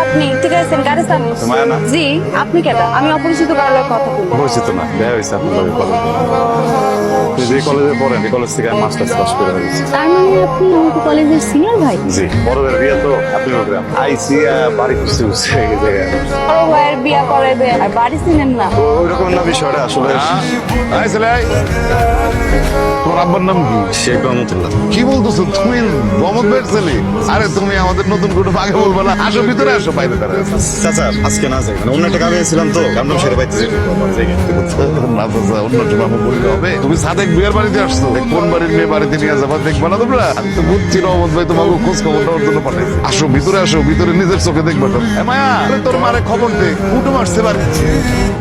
আপনি ঠিক আছেন? গাড়ি তোমার না? জি আপনি কেটা আমি অপরিচিত কারোর কথা বলছি পরিচিত না। দেয়া হইছে আপনার আপনি যে কলেজে পড়েন এই কলেজ থেকে মাস্টার্স পাস করে হয়েছে তার মানে আপনি আমাকে কলেজের সিনিয়র ভাই? জি বড়দের বিয়ে তো আপনি গ্রাম আইসি বাড়ি খুঁজতে খুঁজতে এই জায়গায়। বড় ভাইয়ের বিয়া করাইবে আর বাড়ি চিনেন না। ওইরকম না বিষয়টা আসলে আই ছেলে আই। তোর আব্বার নাম কি? শেখ রহমতুল্লাহ কি বলতেছো? তুমি মোহাম্মদ ভাইয়ের ছেলে? আরে তুমি আমাদের নতুন কোনো আগে বলবে না। আসো ভিতরে আসো বাইরে দাঁড়ায় চাচা আজকে না যাই। মানে অন্য একটা কামে ছিলাম তো কামটা সেরে পাইতে যাই না। তো অন্য একটা বললে হবে। তুমি সাদেক বিয়ের বাড়িতে আসছো। কোন বাড়ির মেয়ে বাড়িতে নিয়ে যাবা দেখবা না তোমরা? আমি তো বুঝছি রহমত ভাই তোমাকে খোঁজ খবর নেওয়ার জন্য পাঠাইছি। আসো ভিতরে আসো ভিতরে নিজের চোখে দেখবা তো। মায়া তোর মারে খবর দে কুটুম আসছে বাড়ি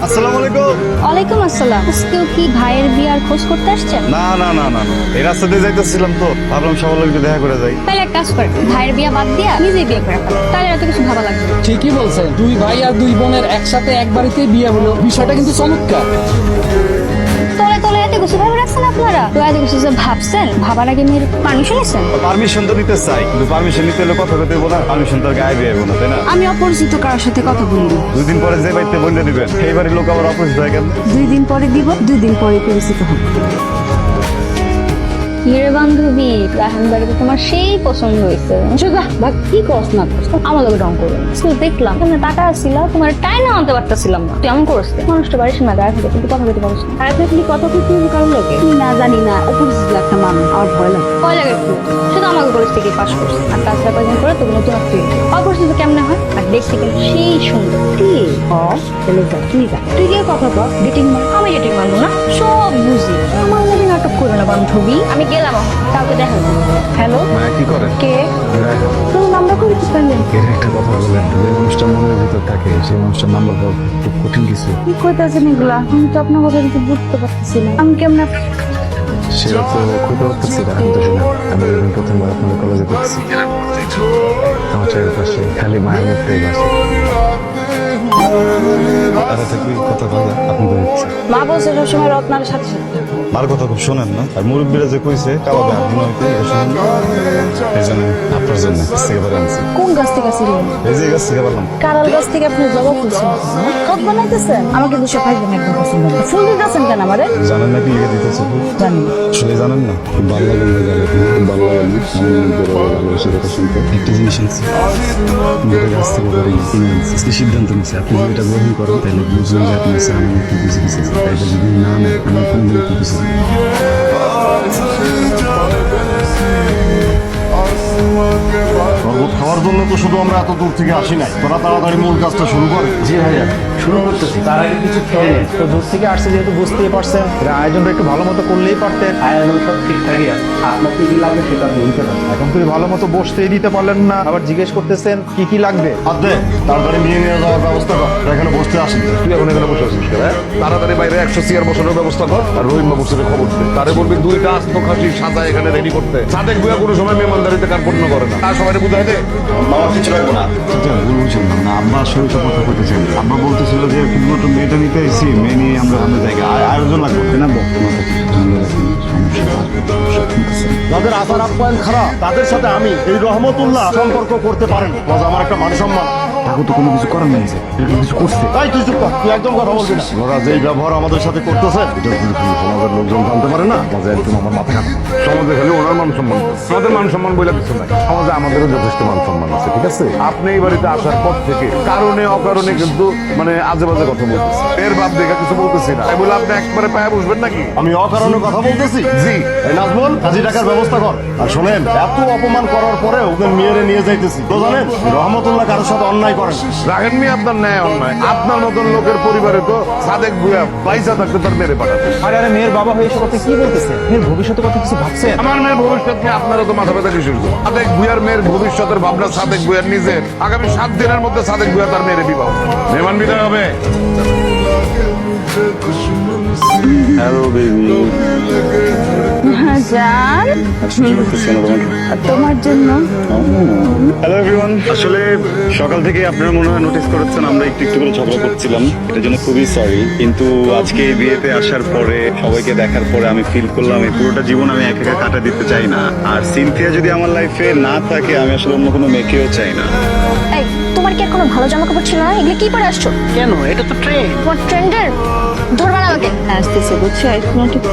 আসসালামু আলাইকুম। ওয়ালাইকুম আসসালাম। আজকেও কি ভাইয়ের বিয়ার খোঁজ করতে আসছেন? না না না না না। এই রাস্তা দিয়ে যাইতেছিলাম তো। ভাবলাম সবার লোক দেখা করে যাই। তাহলে এক কাজ করেন ভাইয়ের বিয়া বাদ দিয়া নিজেই বিয়ে করে ফেলেন তাহলে এত কিছু ভাবা লাগবে না। ঠিকই বলছেন দুই ভাই আর দুই বোনের একসাথে এক বাড়িতে বিয়ে হলো। বিষয়টা কিন্তু চমৎকার। এত কিছু ভাবে রাখছেন আপনারা? তো এত কিছু যে ভাবছেন? ভাবার আগে মেয়ের পারমিশন নিছেন? পারমিশন তো নিতে চাই কিন্তু পারমিশন নিতে হলে কথা বলতে না পারমিশন তো গায়ে দিয়ে না তাই না? আমি অপরিচিত কারোর সাথে কথা বলব দুই দিন পরে যে বাড়িতে বন্ধে দিবেন সেই বাড়ির লোক আবার অপরিচিত হয়ে গেল। দুই দিন পরে দিব দুই দিন পরে পরিচিত হব। হিরে বান্ধবী রাহান বাড়িতে তোমার সেই পছন্দ হয়েছে। সোজা বা কি করস না করস? আমার লোক রং করবে শুধু দেখলাম তুমি টাকা আসছিল তোমার টাই না আনতে পারতেছিলাম না। তুই এমন করস মানুষটা বাড়ির সময় দাঁড়া থাকে কিন্তু কথা বলতে পারিস না। দাঁড়া থাকলে কথা বলতে কারণ লোকে না জানি না অপরিচিত একটা মানুষ আমার ভয় লাগে। ভয় লাগে শুধু আমাকে কলেজ থেকে পাস করছে আর তাছাড়া কয়েকদিন পরে তুমি নতুন অপরিচিত কেমনে হয়? আর দেখতে কিন্তু সেই সুন্দর কি চলে যা তুই যা তুই গিয়ে কথা বল ডেটিং মার আমি ডেটিং মারবো না সব বুঝি। আমার লাগে নাটক করে না বান্ধবী। আমি গেলাম। কাউকে দেখা হ্যালো? মায়া কি করে? কে? নাম্বার করে কি পাইলেন এর একটা কথা বলেন যে মানুষটা মনের ভিতর থাকে সেই মানুষটার নাম্বার পাওয়া খুব কঠিন কিছু। কি কইতাছেন এগুলা? আমি তো আপনার কথা কিছু বুঝতে পারতেছি না। আমি কেমন সেটা তো খুঁজে পারতেছি না আমি তো না। আমি প্রথমবার আপনাদের কলেজে দেখছি আমার চারিপাশে খালি মায়ের মুখটাই বাসে। থাকবি কথা বলা আপনি তো ইচ্ছা মা বলছে সবসময় রত্নার সাথে সাথে। মার কথা খুব শোনেন না? আর মুরব্বীরা যে কইছে কাবাবে এই জন্য আপনার জন্য গাছ থেকে বাড়ি আনছি কোন গাছ থেকে ছিলেন এই যে গাছ থেকে পারলাম কারাল গাছ থেকে আপনি জবা ফুলছেন কত বানাইতেছেন আমাকে দুশো ফাইবেন একদম পছন্দ। ফুল দিতেছেন কেন আমারে? জানেন না কি লিখে দিতেছে? জানি। আসলে জানেন না। ভালো লাগে না খুব ভালো লাগে না আমি নিজের ভালোবাসি কথা শুনতে। একটা জিনিস আনছি নিজের কাছ থেকে বাড়ি আজকে সিদ্ধান্ত নিচ্ছি আপনি যদি এটা গ্রহণ করেন তাহলে বুঝবেন যে আপনি আমি একটু বুঝে গেছি তাই যদি না নেন আমি কোনদিন একটু বুঝে জন্য তো শুধু আমরা এত দূর থেকে আসি নাই। তোরা তাড়াতাড়ি মূল কাজটা শুরু করে। জি ভাইয়া শুরু করতেছি। তার আগে কিছু খেয়ে। তো দূর থেকে আসছে যেহেতু বুঝতেই পারছেন আয়োজনটা একটু ভালো মতো করলেই পারতেন। আয়োজন সব ঠিকঠাকই আছে। আপনার কি কি লাগবে সেটা বলতে পারেন এখন তুই ভালো মতো বসতেই দিতে পারলেন না। আবার জিজ্ঞেস করতেছেন কি কি লাগবে? দে তাড়াতাড়ি নিয়ে নিয়ে যাওয়ার ব্যবস্থা কর। এখানে বসতে আসেন তুই এখন এখানে বসে আছিস কেন, হ্যাঁ? তাড়াতাড়ি বাইরে একশো চেয়ার বসানোর ব্যবস্থা কর। আর রহিম বাবুর সাথে খবর দে। তারে বলবি দুইটা আস্ত খাসি সাজা এখানে রেডি করতে। সাদেক বুয়া কোনো সময় মেহমানদারিতে কার্পণ্য করে না। তার সবাই বুঝাই দে। আমার কিছু লাগবে না। ভুল বুঝলাম না আব্বা আসলে সব কথা বলতেছেন আব্বা বলতেছিল যে শুধুমাত্র মেয়েটা নিতে এসেছি মেয়ে নিয়ে আমরা আয়োজন লাগবে না? যাদের আপ্যায়ন খারাপ। তাদের সাথে আমি এই রহমতুল্লাহ সম্পর্ক করতে পারেন। আমার একটা মান সম্মান তাকে তো কোনো কিছু করার নেই যে এটা কিছু করছে। তাই তুই চুপ কর তুই একদম কথা বলবি না। ওরা যেই ব্যবহার আমাদের সাথে করতেছেন এটা যদি কোনো সমাজের লোকজন জানতে পারে না মজা একদম আমার মাথা খারাপ। সমাজে খালি ওনার মান সম্মান আমাদের মান সম্মান বলে কিছু নাই। সমাজে আমাদেরও যথেষ্ট মান সম্মান আছে ঠিক আছে? আপনি এই বাড়িতে আসার পর থেকে কারণে অকারণে কিন্তু মানে আজে বাজে কথা বলতেছে। এর বাপ দেখা কিছু বলতেছি না। তাই বলে আপনি একবারে পায়ে বসবেন নাকি? আমি অকারণে কথা বলতেছি? জি। এই নাজমুল কাজী টাকার ব্যবস্থা কর। আর শোনেন এত অপমান করার পরে ওদের মেয়েরে নিয়ে যাইতেছি। তো জানেন রহমতুল্লাহ কারোর সাথে অন্যায় করেন রাখেন নি আপনার ন্যায় অন্যায়। আপনার মতন লোকের পরিবারে তো সাদেক বুয়া পয়সা থাকতে তার মেরে পাঠাবে। আরে আরে মেয়ের বাবা হয়ে কথা কি বলতেছে? মেয়ের ভবিষ্যতের কথা কিছু ভাবছেন আমার মেয়ের ভবিষ্যৎ নিয়ে আপনারও তো মাথা ব্যথা জন্য? সাদেক ভুয়ার মেয়ের ভবিষ্যতের ভাবনা সাদেক ভুয়ার নিজের। আগামী সাত দিনের মধ্যে সাদেক ভুয়া তার মেয়ের বিবাহ। মেহমান বিদায় হবে। হ্যালো বেবি জান তোমার জন্য? হ্যালো এভরিওয়ান আসলে সকাল থেকে আপনারা মনে হয় নোটিস করেছেন আমরা একটু একটু করে ঝগড়া করছিলাম। এটার জন্য খুবই সরি কিন্তু আজকে এই বিয়েতে আসার পরে সবাইকে দেখার পরে আমি ফিল করলাম এই পুরোটা জীবন আমি একা একা কাটা দিতে চাই না। আর সিনথিয়া যদি আমার লাইফে না থাকে আমি আসলে অন্য কোনো মেয়েকেও চাই না। তোমার কি আর কোনো ভালো জামা কাপড় ছিল না? এগুলো কি পরে আসছো? কেন? এটা তো ট্রেন তোমার ট্রেন্ডের ধরবা না আমাকে আসতেছে বুঝছ? ঠিক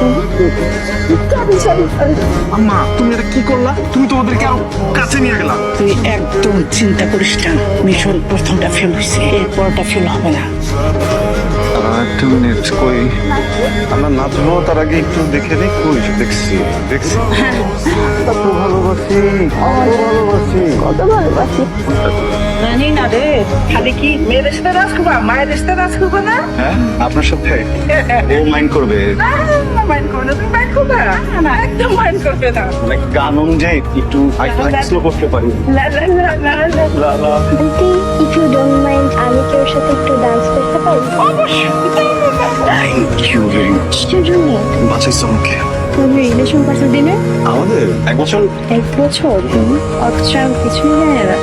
আম্মা তুমি এটা কি করলা? তুমি তো ওদেরকে আরও কাছে নিয়ে গেলা। তুই একদম চিন্তা করিস না। মিশন প্রথমটা ফেল হয়েছে এরপরটা ফেল হবে না। একটা মিনিট কই? আমরা নাচবো তার আগে একটু দেখে নিই কই? দেখছি দেখছি। কত ভালোবাসি কত ভালোবাসি। কত ভালোবাসি। জানি না রে। খালি কি মেয়েদের সাথে নাচ করবা? মায়ের সাথে নাচ করবা না? হ্যাঁ? আপনার সাথে? ও মাইন্ড করবে। মাইন্ড করবে না তুমি মাইন্ড করবে। না একদম মাইন্ড করবে না। মানে গান অনুযায়ী একটু স্লো করতে পারি। লা লা লা লা লা লা aunty if you don't mind আমি কি ওর সাথে একটু ডান্স করতে পারি? থ্যাংক ইউ ভেরি মাচ বাঁচাইছো আমাকে। তুমি রিলেশন করছ দিনে? আমাদের এক বছর। এক বছর? অথচ আমি কিছুই জানি না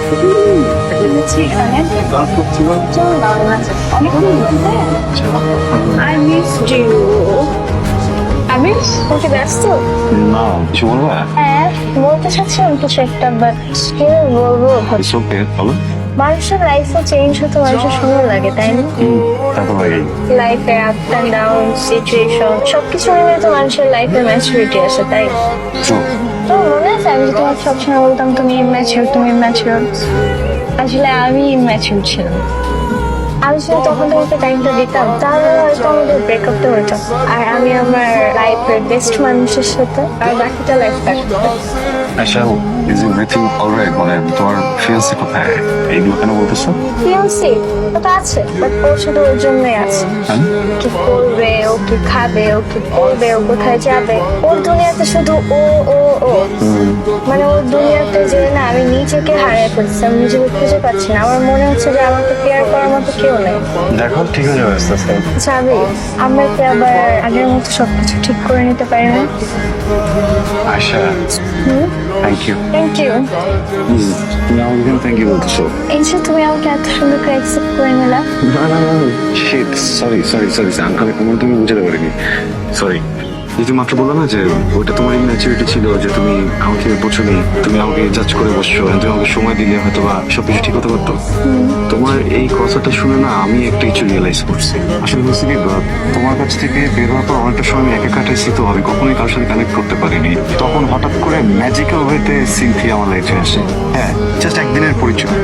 I missed you. আমি ওকে ব্যস্ত? না কিছু বলবা? হ্যাঁ বলতে চাচ্ছিলাম কিছু একটা বাট কি বলব? ইটস ওকে বলো। মানুষের লাইফে চেঞ্জ হতে মানুষের সময় লাগে তাই না? লাইফে আপ অ্যান্ড ডাউন সিচুয়েশন সবকিছু মিলে তো মানুষের লাইফে ম্যাচুরিটি আসে তাই তো মনে আছে আমি যে সবসময় বলতাম তুমি ইম্যাচিওর তুমি ইম্যাচিওর আসলে আমি ইম্যাচিওর ছিলাম। আমি যদি তখন তোমাকে টাইমটা দিতাম তাহলে হয়তো আমাদের ব্রেকআপটা হতো। আর আমি আমার লাইফের বেস্ট মানুষের সাথে আর বাকিটা লাইফ কাটতো আচ্ছা ইজ এভরিথিং অলরাইট মানে তোমার ফিয়ান্সি কোথায়? এইগুলো কেন বলতেছো? ফিয়ান্সি ওটা আছে বাট ও শুধু ওর জন্যই আছে। হ্যাঁ? কি করবে ও কি খাবে ও কি পড়বে ও কোথায় যাবে? ওর দুনিয়াতে শুধু ও ও ও। মানে ওর দুনিয়াতে যে না আমি নিজেকে হারিয়ে ফেলছি আমি নিজেকে খুঁজে পাচ্ছি না। আমার মনে হচ্ছে যে আমাকে কেয়ার করার মতো কেউ নেই। দেখো ঠিক হয়ে যাবে আস্তে আস্তে। চাবি আমরা কি আবার আগের মতো সবকিছু ঠিক করে নিতে পারি না? Asha thank you thank you তুমি আমাকে কেন থ্যাংক ইউ বলতেছো এই যে তুমি আমাকে এত সুন্দর করে অ্যাকসেপ্ট করে নিলা না না না শিট সরি সরি সরি আমি আমার তুমি বুঝাতে পারিনি সরি এই মাত্র বললাম না যে ওটা তোমার ইম্যাচুরিটি ছিল, যে তুমি আমাকে বোঝনি তুমি আমাকে জাজ করে বসছো তুমি আমাকে সময় দিলে হয়তো বা সবকিছু ঠিক হতে পারতো। তোমার এই কথাটা শুনে না আমি একটা কিছু রিয়েলাইজ করছি। আসলে হচ্ছে কি তোমার কাছ থেকে বের হওয়ার পর অনেকটা সময় আমি একা কাটাইছি তো, আমি কখনোই কারোর সাথে কানেক্ট করতে পারিনি। তখন হঠাৎ করে ম্যাজিক্যাল ওয়েতে সিনথিয়া আমার লাইফে আসে। হ্যাঁ জাস্ট একদিনের পরিচয়।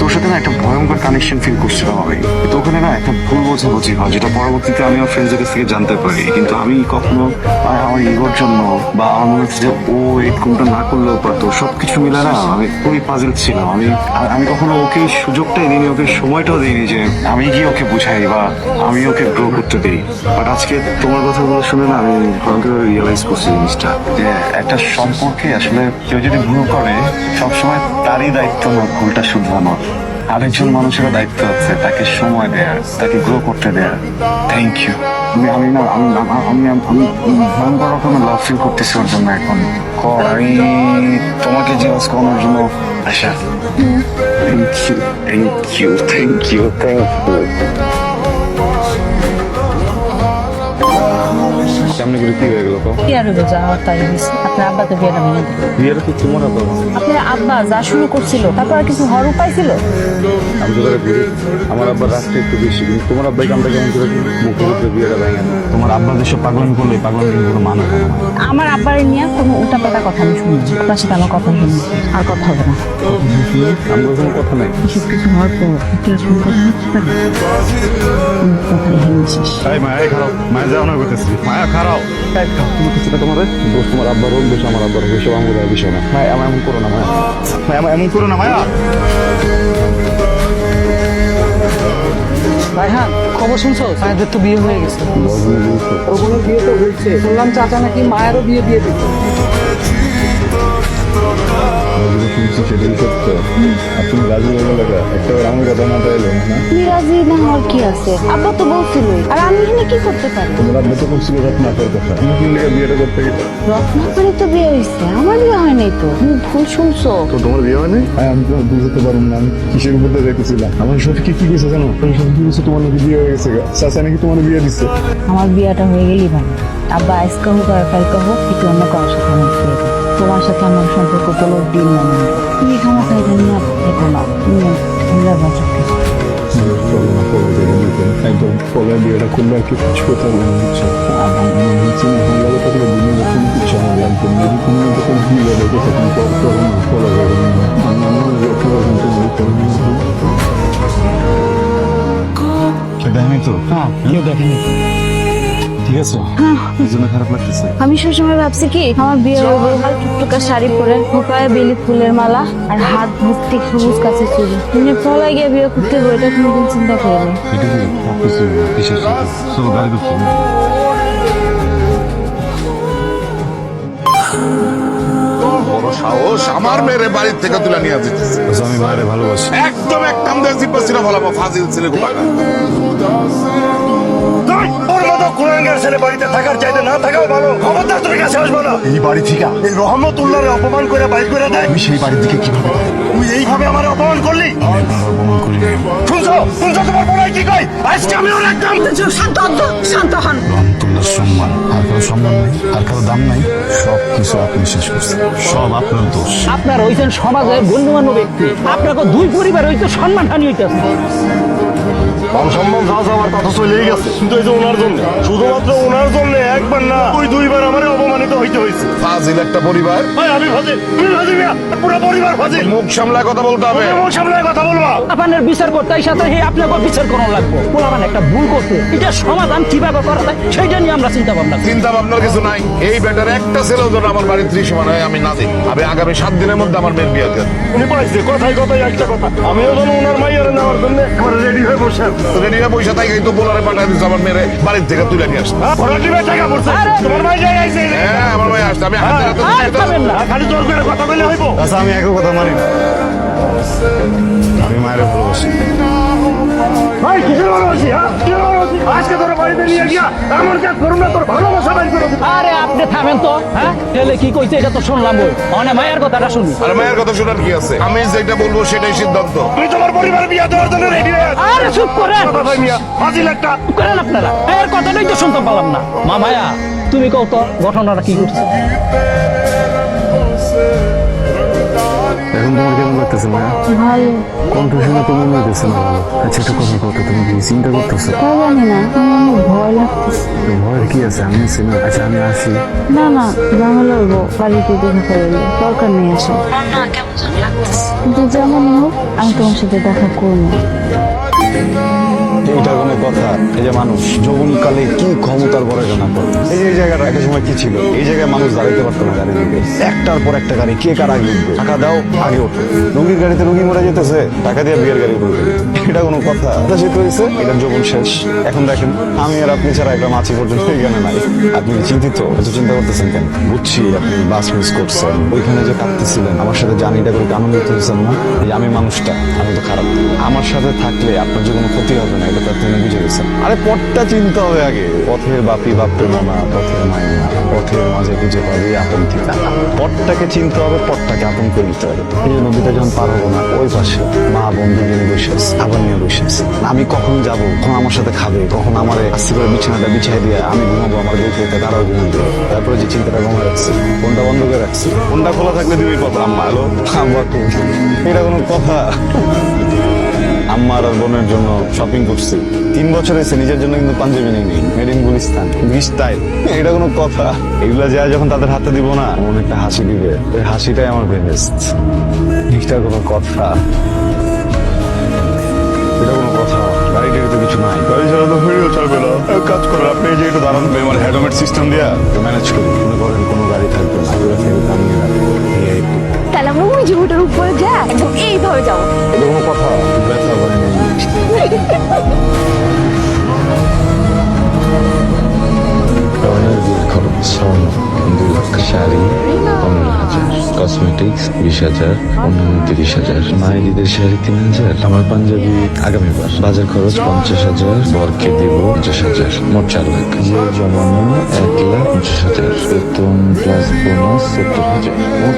তোর সাথে না একটা ভয়ঙ্কর কানেকশন ফিল করছিলাম আমি। তো ওখানে না একটা ভুল বোঝাবুঝি হয়, যেটা পরবর্তীতে আমি আমার ফ্রেন্ডসদের থেকে জানতে পারি। কিন্তু আমি কখনো আহ, আমার ইগোর জন্য বা আমার মনে হচ্ছে যে ও এই কোনটা না করলেও পারতো। সবকিছু মিলে না আমি খুবই পাজেল ছিলাম। আমি আমি কখনো ওকে সুযোগটাই দিইনি ওকে সময়টাও দিইনি যে আমি গিয়ে ওকে বুঝাই বা আমি ওকে গ্রো করতে দিই। বাট আজকে তোমার কথাগুলো শুনে না আমি ভয়ঙ্কর রিয়েলাইজ করছি জিনিসটা। যে একটা সম্পর্কে আসলে কেউ যদি ভুল করে সবসময় তারই দায়িত্ব না ভুলটা শুধরানোর। আরেকজন মানুষের দায়িত্ব আছে, তাকে সময় দেয়ার তাকে গ্রো করতে দেয়ার থ্যাংক ইউ আমি আমি না আমি আমি- আমি ভয়ঙ্কর রকমের লাভ ফিল করতেছি ওর জন্য এখন। আমি তোমাকে জিজ্ঞাসা করানোর জন্য Asha thank you thank you thank you thank you সামনে করে কি হয়ে গেল তো কি আর হলো যা হওয়ার তাই হয়েছে আপনার আব্বা তো বিয়েটা ভেঙে দিল বিয়ের তো তোমার আব্বা আপনার আব্বা যা শুরু করছিল তারপর কিছু হওয়ার উপায় ছিল? আমি তো ঘুরে আমার আব্বার রাস্তা একটু বেশি কিন্তু তোমার আব্বাই কামটা কেমন করে মুখের উপরে বিয়েটা ভেঙে। তোমার আব্বা যেসব পাগলামি করলে পাগলামি কিন্তু কোনো মানা আমার আব্বার নিয়ে কোনো উল্টাপাল্টা কথা আমি শুনি। আপনার সাথে আমার কথা শুনি আর কথা হবে না। আমার কোনো কথা নাই। এসব কিছু হওয়ার পর কথা মায়া খারাপ। মায়া যাও না করতেছি। মায়া খারাপ তুমি কিছু না তোমার দোষ তোমার আব্বার হোক দোষ আমার আব্বার হোক এসব আমার বিষয় না। মায়া আমার এমন করো না মায়া। ভাই আমার এমন করো না মায়া। রায়হান খবর শুনছো? মায়েদের তো বিয়ে হয়ে গেছে। ওগুলো বিয়ে তো হয়েছে। শুনলাম চাচা নাকি মায়েরও বিয়ে দিয়ে দিচ্ছে সেটাই সত্য আর তুমি রাজি হয়ে গেলে একটা আমার কথা মাথায় এলো না মিরাজি না হওয়ার কি আছে? আব্বা তো বলছিলই। আর আমি এখানে কি করতে পারি? তোমার আব্বা তো করছিল রত্নাকর কথা তুমি কি লেগে বিয়েটা করতে গেলে রত্নাকরে তো বিয়ে হয়েছে। আমার বিয়ে হয় নাই তো। তুমি ভুল শুনছো। তো তোমার বিয়ে হয়নি হ্যাঁ আমি তো বুঝতে পারব না। আমি কিসের উপর দিয়ে দেখতেছিলাম? আমার সত্যি কি কইছে জানো? কি কইছে তোমার নাকি বিয়ে হয়ে গেছে। চাচা নাকি তোমার বিয়ে দিচ্ছে আমার বিয়েটা হয়ে গেলেই ভালো আব্বা আজকে হোক আর কালকে হোক কিন্তু অন্য কারোর সাথে আমার তোমার সাথে আমার সম্পর্ক কোনো দিন মানে তুমি খামাখা এটা নিয়ে দেখো না তুমি ভুলে বাঁচো একদম ফলে বিয়েটা করলে আর কি কিছু কথা বলে দিচ্ছে আমার মনে হচ্ছে না ভালো লাগে থাকলে দুনিয়া কোনো কিছু আমার লাগবে না যদি কোনো যখন বিয়ে দেখে তখন পর তখন ফলো করবে না আমি আমার যখন কিন্তু দেখেনি তো হ্যাঁ কেউ দেখেনি ঠিক আছে? জন্য খারাপ লাগতেছে। আমি সবসময় ভাবছি কি আমার বিয়ে হব টুকটুকা শাড়ি পরে বেলি ফুলের মালা আর হাত ভর্তি সবুজ কাছে চুড়ি। মানে পলাই গিয়ে বিয়ে করতে হবে এটা কোনোদিন চিন্তা করিনি এটা কি সবকিছু বিশেষ চলো গাড়ি সাহস আমার মেয়েরে বাড়ির থেকে তুলে নিয়ে যেতেছে। আমি মায়ের ভালোবাসি। একদম এক কাম দিয়ে জিব্বা ছিঁড়া ফাজিল ছেলে ওর কুলাঙ্গার ছেলে বাড়িতে থাকার চাইতে না থাকাও ভালো। খবরদার তোর কাছে আসব না। এই বাড়ি থেকে? এই রহমতুল্লাহরে অপমান করে বাইর করে দেয়। আমি সেই বাড়ির দিকে কীভাবে তুই এইভাবে আমার অপমান করলি? অপমান করি শুনছো? শুনছো তোমার বড়াই কি কই আজকে আমি ওর একদম শান্ত হন সম্মান। আর কারও সম্মান নাই আর কারও দাম নাই। সব কিছু আপনি শেষ করছেন। সব আপনার দোষ। আপনার হইছেন সমাজের গণ্যমান্য ব্যক্তি। আপনাকে দুই পরিবার হইতে সম্মান হানি হইতেছে। মান সম্মান যা যাওয়ার কথা চলেই গেছে। কিন্তু এই যে ওনার জন্য, শুধুমাত্র ওনার জন্য একবার না, ওই দুইবার আমার ফাজিল একটা পরিবার। ভাই আমি ফাজিল। তুমি ফাজিল মিয়া পুরো পরিবার ফাজিল। মুখ সামলায় কথা বলতে হবে। মুখ সামনে কথা বলবা। আপনার বিচার করতে সাথে হে আপনাকে বিচার করানো লাগবে। পোলামান একটা ভুল করতে এটা সমাধান কীভাবে করা যায় সেটা নিয়ে আমরা চিন্তা ভাবনা চিন্তা ভাবনার কিছু নাই। এই ব্যাটার একটা ছেলেও যেন আমার বাড়ির ত্রিসীমান হয় আমি না দিই আমি আগামী সাত দিনের মধ্যে আমার মেয়ের বিয়ে দেন উনি পাইছে কথাই কথাই একটা কথা। আমিও যেন ওনার মাইয়ারে নেওয়ার জন্য রেডি হয়ে বসে রেডি হয়ে পয়সা তাই তো বোলারে পাঠায় দিচ্ছে আমার মেয়ের বাড়ির থেকে তুলে নিয়ে আসতে। হ্যাঁ, তোমার মাই যাই আইছে হ্যাঁ আমার মেয়ে আসছে আমি খালি জোর করে কথা বলে হইব। আচ্ছা আমি একই কথা মানি আমি মায়ের ভালোবাসি ভাই কিসের ভালোবাসি হ্যাঁ? কিসের ভালোবাসি? আজকে তোর বাড়িতে নিয়ে গিয়া এমন কাজ করুন না তোর ভালোবাসা বাইর করে আরে আপনি থামেন তো হ্যাঁ? ছেলে কি কইছে এটা তো শুনলাম ওই অনে মায়ের কথাটা শুনি। আর মায়ের কথা শোনার কি আছে? আমি যেটা বলব সেটাই সিদ্ধান্ত। তোমার পরিবার বিয়ে দেওয়ার জন্য রেডি হয়ে আরে চুপ করেন কথা ভাই মিয়া ফাজিল একটা। করেন আপনারা। এর কথাটাই তো শুনতে পারলাম না। মা মায়া তুমি কও তো ঘটনাটা কি ঘটছে? এখন তোমার কেমন লাগতেছে মায়া? ভালো। কণ্ঠ শুনে কেমন লাগতেছে না? ভালো আচ্ছা একটা কথা কথা তুমি কি চিন্তা করতেছো? তা জানি না আমার অনেক ভয় লাগতেছে। ভয়ের কি আছে? আমি আছি না। আচ্ছা আমি আসি। না না বাংলা হইব বাড়িতে দেখা করলে দরকার নেই আসে। কিন্তু যেমন হোক আমি তোমার সাথে দেখা করব। এইটা কোনো কথা। এই যে মানুষ, যৌবনকালে কি ক্ষমতার বড় জানা পড়ে এই যে এই জায়গাটা, একটা সময় কি ছিল? এই জায়গায় মানুষ দাঁড়াইতে পারতো না গাড়ি একটার পর একটা গাড়ি, কে কার আগে উঠবে? টাকা দাও, আগে ওঠো। রুগীর গাড়িতে রুগী মরে যেতেছে, টাকা দিয়ে বিয়ের গাড়ি করবে। এটা কোনো কথা। এটা সেটা হয়েছে, এটার যৌবন শেষ। এখন দেখেন, আমি আর আপনি ছাড়া একটা মাছি পর্যন্ত এখানে নাই। আপনি চিন্তিত? এত চিন্তা করতেছেন কেন? বুঝছি আপনি বাস মিস করছেন। ওইখানে যে কাঁদতেছিলেন, আমার সাথে জানিটা করে আনন্দিত হয়েছেন না? এই আমি মানুষটা, আমি তো খারাপ। আমার সাথে থাকলে আপনার যে কোনো ক্ষতি হবে না, এটা তো আপনি বুঝে গেছেন আরে পথটা চিনতে হবে আগে। পথের বাপি বাপের মানা পথের মায়ের মা পথের মাঝে খুঁজে পাবি আপন ঠিকানা পথটাকে চিনতে হবে পথটাকে আপন করে নিতে হবে। এই নদীটা যখন পার হব না ওই পাশে মা বন্ধু নিয়ে বসে আছে আবার নিয়ে বসে আছে। আমি কখন যাব? কখন আমার সাথে খাবে? কখন আমার আস্তে করে বিছানাটা বিছাই দিয়ে আমি ঘুমাবো? আমার বউ খেতে তারাও ঘুমাবে। তারপরে যে চিন্তাটা ঘুমা রাখছি ফোনটা বন্ধ করে রাখছি। ফোনটা খোলা থাকলে দিবি কথা আম্মা হ্যালো আম্মা এটা কোনো কথা। আম্মার আর বোনের জন্য শপিং করছি। তিন বছর এসে নিজের জন্য কিন্তু পাঞ্জাবি নেই মেড ইন গুলিস্তান স্টাইল এটা কোনো কথা। এগুলা যায় যখন তাদের হাতে দিব না মনে একটা হাসি দিবে। ওই হাসিটাই আমার বেস্ট এটা কোনো কথা। এটা কোনো কথা। গাড়িটার তো কিছু নাই। গাড়ি ছাড়া তো ভিডিও চলবে না। কাজ করেন আপনি যে একটু দাঁড়ান। আমার হেডোমেট সিস্টেম দিয়া ম্যানেজ করি। মনে করেন কোনো গাড়ি থাকবে না। VIP তাহলে আমরা ওই জমিটার উপরে যা একদম এইভাবে যাব এটা কোনো কথা ব্যথা করে কসমেটিক্স বিশ হাজার অন্যান্য তিরিশ হাজার মায়ের শাড়ি তিন হাজার। আমার পাঞ্জাবি আগামীবার বাজার খরচ পঞ্চাশ হাজার বরকে দিব পঞ্চাশ হাজার। মোট চার লাখ। যে জমানো এক লাখ পঞ্চাশ হাজার। বেতন প্লাস বোনাস সত্তর হাজার। মোট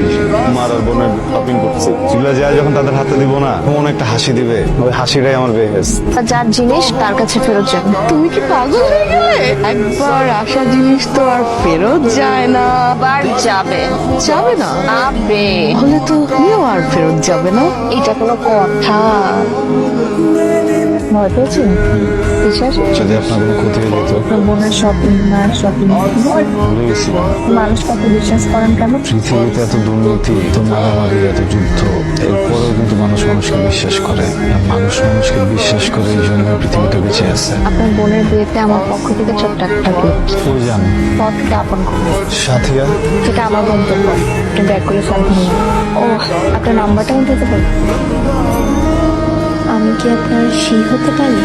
বিশ হাজার। মার আর বোনের শপিং করছি এগুলো যায় যখন তাদের হাতে দিব না মনে একটা হাসি দিবে। ওই হাসিটাই আমার বেহেস্ট যার জিনিস তার কাছে ফেরত যাবে তুমি কি পাগল হয়ে গেলে? একবার আসা জিনিস তো আর ফেরত যায় না। আবার যাবে। যাবে না। আবে। হলে তো তুমিও আর ফেরত যাবে না। এটা কোনো কথা। ভয় পেয়েছেন? যদি আপনার কোনো ক্ষতি হয়ে যেত। আপনার বোনের শপিং মার শপিং ভুলে গেছিলাম মানুষ কত বিশ্বাস করেন কেন? পৃথিবীতে এত দুর্নীতি এত মারামারি এত যুদ্ধ এরপরেও কিন্তু মানুষ মানুষকে বিশ্বাস করে। মানুষ মানুষকে বিশ্বাস করে এই জন্য পৃথিবীটা বেঁচে আছে। আপনার বোনের বিয়েতে আমার পক্ষ থেকে ছোট্ট একটা। কই যান পথকে আপন করব সাথিয়া। সেটা আমার গন্তব্য একটু ব্যাগ করে সাবধানে ও আপনার নাম্বারটা আমি দিতে পারি আমি কি আপনার সেই হতে পারি?